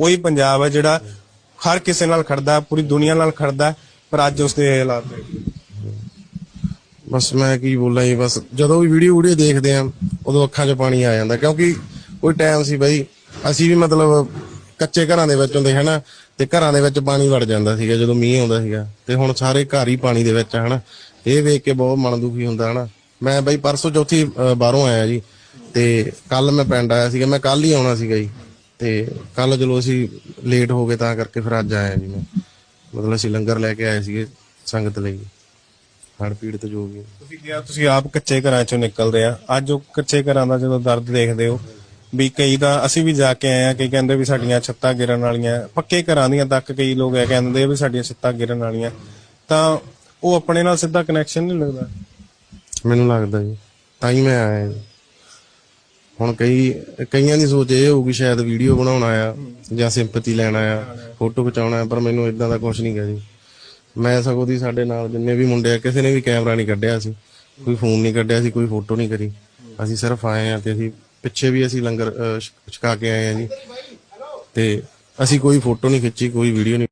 ਉਹੀ ਪੰਜਾਬ ਹੈ ਜਿਹੜਾ ਹਰ ਕਿਸੇ ਨਾਲ ਖੜਦਾ ਪੂਰੀ ਦੁਨੀਆ ਨਾਲ ਖੜਦਾ ਪਰ ਅੱਜ ਉਸ ਦੇ ਹਾਲਾਤ ਨੇ। ਬਸ ਮੈਂ ਕੀ ਬੋਲਾਂ ਜੀ ਬਸ ਜਦੋਂ ਵੀ ਵੀਡੀਓ ਵੀਡੀਓ ਦੇਖਦੇ ਆ ਉਦੋਂ ਅੱਖਾਂ 'ਚ ਪਾਣੀ ਆ ਜਾਂਦਾ ਕਿਉਂਕਿ ਕੋਈ ਟਾਈਮ ਸੀ ਬਾਈ ਅਸੀਂ ਵੀ ਮਤਲਬ ਕੱਚੇ ਘਰਾਂ ਦੇ ਵਿੱਚ ਹੁੰਦੇ ਹਨਾ ਤੇ ਘਰਾਂ ਦੇ ਵਿੱਚ ਪਾਣੀ ਵੜ ਜਾਂਦਾ ਸੀਗਾ ਜਦੋਂ ਮੀਂਹ ਆਉਂਦਾ ਸੀਗਾ ਤੇ ਹੁਣ ਸਾਰੇ ਘਰ ਹੀ ਪਾਣੀ ਦੇ ਵਿੱਚ ਆ, ਹਨਾ। ਇਹ ਵੇਖ ਕੇ ਬਹੁਤ ਮਨ ਦੁਖੀ ਹੁੰਦਾ ਹਨਾ। ਮੈਂ ਬਾਈ ਪਰਸੋਂ ਚੌਥੀ ਬਾਹਰੋਂ ਆਇਆ ਜੀ ਤੇ ਕੱਲ ਮੈਂ ਪਿੰਡ ਆਇਆ ਸੀਗਾ ਮੈਂ ਕੱਲ ਹੀ ਆਉਣਾ ਸੀਗਾ ਜੀ। ਤੇ ਕੱਲ ਚਲੋ ਅਸੀਂ ਲੇਟ ਹੋ ਗਏ ਤਾਂ ਕਰਕੇ ਫਿਰ ਅੱਜ ਆਇਆ ਜੀ ਮੈਂ। ਮਤਲਬ ਅਸੀਂ ਲੰਗਰ ਲੈ ਕੇ ਆਏ ਸੀਗੇ ਸੰਗਤ ਲਈ। ਹੜ ਪੀੜਤ ਜੋ ਵੀ। ਤੁਸੀਂ ਕਿਹਾ ਤੁਸੀਂ ਆਪ ਕੱਚੇ ਘਰਾਂ ਚੋਂ ਨਿਕਲਦੇ ਆ। ਅੱਜ ਉਹ ਕੱਚੇ ਘਰਾਂ ਦਾ ਜਦੋਂ ਦਰਦ ਦੇਖਦੇ ਹੋ ਵੀ ਕਈ ਦਾ ਅਸੀਂ ਵੀ ਜਾ ਕੇ ਆਏ ਆ ਕਈ ਕਹਿੰਦੇ ਵੀ ਸਾਡੀਆਂ ਛੱਤਾਂ ਗਿਰਨ ਵਾਲੀਆਂ ਪੱਕੇ ਘਰਾਂ ਦੀਆਂ ਤੱਕ ਕਈ ਲੋਕ ਇਹ ਕਹਿੰਦੇ ਆ ਵੀ ਸਾਡੀਆਂ ਛੱਤਾਂ ਗਿਰਨ ਵਾਲੀਆਂ। ਤਾਂ ਉਹ ਆਪਣੇ ਨਾਲ ਸਿੱਧਾ ਕਨੈਕਸ਼ਨ ਨਹੀਂ ਲੱਗਦਾ। ਮੈਨੂੰ ਲੱਗਦਾ ਜੀ। ਤਾਂ ਹੀ ਮੈਂ ਆਇਆ ਹੁਣ ਕਈ, ਕਈਆਂ ਦੀ ਸੋਚ ਇਹ ਹੋਊਗੀ ਸ਼ਾਇਦ ਵੀਡੀਓ ਬਣਾਉਣਾ ਆ ਜਾਂ ਸਿੰਪਥੀ ਲੈਣਾ ਆ ਫੋਟੋ ਖਿਚਾਉਣਾ ਪਰ ਮੈਨੂੰ ਇਦਾਂ ਦਾ ਕੁਝ ਨਹੀਂ ਗਾ ਜੀ। ਮੈਂ ਸਗੋਂ ਦੀ ਸਾਡੇ ਨਾਲ ਜਿੰਨੇ ਵੀ ਮੁੰਡੇ ਆ, ਕਿਸੇ ਨੇ ਵੀ ਕੈਮਰਾ ਨਹੀਂ ਕੱਢਿਆ ਸੀ, ਕੋਈ ਫੋਨ ਨਹੀਂ ਕੱਢਿਆ ਸੀ, ਕੋਈ ਫੋਟੋ ਨਹੀਂ ਕਰੀ। ਅਸੀਂ ਸਿਰਫ ਆਏ ਆ ਤੇ ਅਸੀਂ ਪਿੱਛੇ ਵੀ ਅਸੀਂ ਲੰਗਰ ਛਕਾ ਕੇ ਆਏ ਆ ਜੀ। ਤੇ ਅਸੀਂ ਕੋਈ ਫੋਟੋ ਨਹੀਂ ਖਿੱਚੀ, ਕੋਈ ਵੀਡੀਓ ਨਹੀਂ